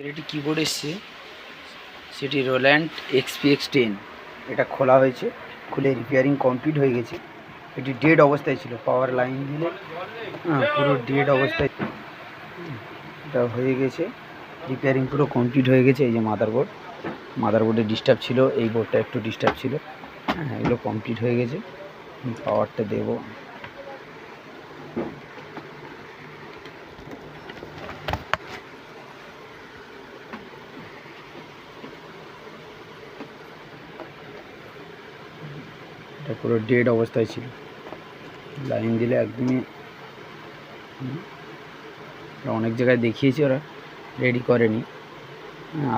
একটি কিবোর্ড এসছে? সেটি রোল্যান্ড এক্সপি এক্স টেন এটা খোলা হয়েছে খুলে রিপেয়ারিং কমপ্লিট হয়ে গেছে। এটি ডেড অবস্থায় ছিল পাওয়ার লাইন দিলে হ্যাঁ, পুরো ডেড অবস্থায়। এটা হয়ে গেছে রিপেয়ারিং পুরো কমপ্লিট হয়ে গেছে এই যে মাদারবোর্ড মাদারবোর্ডে ডিস্টার্ব ছিল এই বোর্ডটা একটু ডিস্টার্ব ছিল। হ্যাঁ এগুলো কমপ্লিট হয়ে গেছে। পাওয়ারটা দেবো। এটা পুরো ডেড অবস্থায় ছিল। লাইন দিলে একদমই অনেক জায়গায় দেখিয়েছি ওরা রেডি করেনি।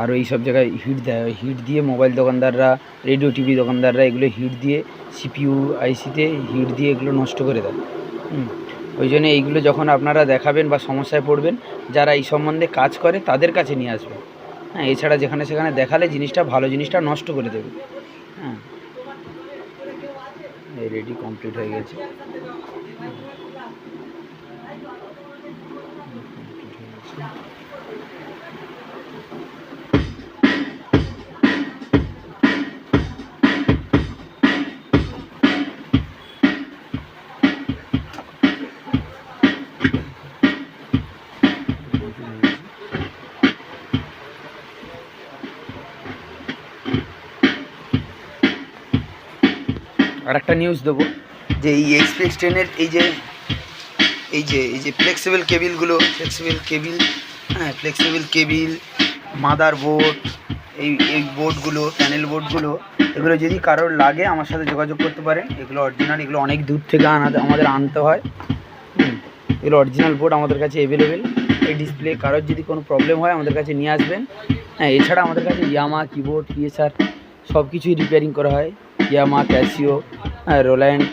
আরও এই সব জায়গায় হিট দেয় হিট দিয়ে মোবাইল দোকানদাররা রেডিও টিভি দোকানদাররা এগুলো হিট দিয়ে সিপিইউ আইসিতে হিট দিয়ে এগুলো নষ্ট করে দেয়। ওই জন্য এইগুলো যখন আপনারা দেখাবেন বা সমস্যায় পড়বেন, যারা এই সম্বন্ধে কাজ করে তাদের কাছে নিয়ে আসবেন। হ্যাঁ এছাড়া যেখানে সেখানে দেখালে জিনিসটা, ভালো জিনিসটা নষ্ট করে দেবে। হ্যাঁ রেডি কমপ্লিট হয়ে গেছে। আর একটা নিউজ দেবো। যে এই এক্সপ্রেস ট্রেনের এই যে এই যে এই যে ফ্লেক্সিবল কেবিলগুলো ফ্লেক্সিবল কেবিল হ্যাঁ ফ্লেক্সিবল কেবিল মাদার বোর্ড এই এই বোর্ডগুলো প্যানেল বোর্ডগুলো এগুলো যদি কারোর লাগে আমার সাথে যোগাযোগ করতে পারেন। এগুলো অরিজিনাল এগুলো অনেক দূর থেকে আনা আমাদের আনতে হয়। এগুলো অরিজিনাল বোর্ড আমাদের কাছে অ্যাভেলেবেল এই ডিসপ্লে কারোর যদি কোনো প্রবলেম হয় আমাদের কাছে নিয়ে আসবেন। হ্যাঁ এছাড়া আমাদের কাছে ইয়ামা কিবোর্ড পিএসআর সব কিছুই রিপেয়ারিং করা হয়। ইয়ামা ক্যাসিও রোল্যান্ড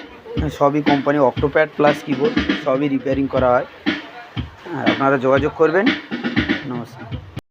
সবই কোম্পানি অক্টোপ্যাড প্লাস কিবোর্ড সবই রিপেয়ারিং করা হয়। হ্যাঁ আপনারা যোগাযোগ করবেন। নমস্কার।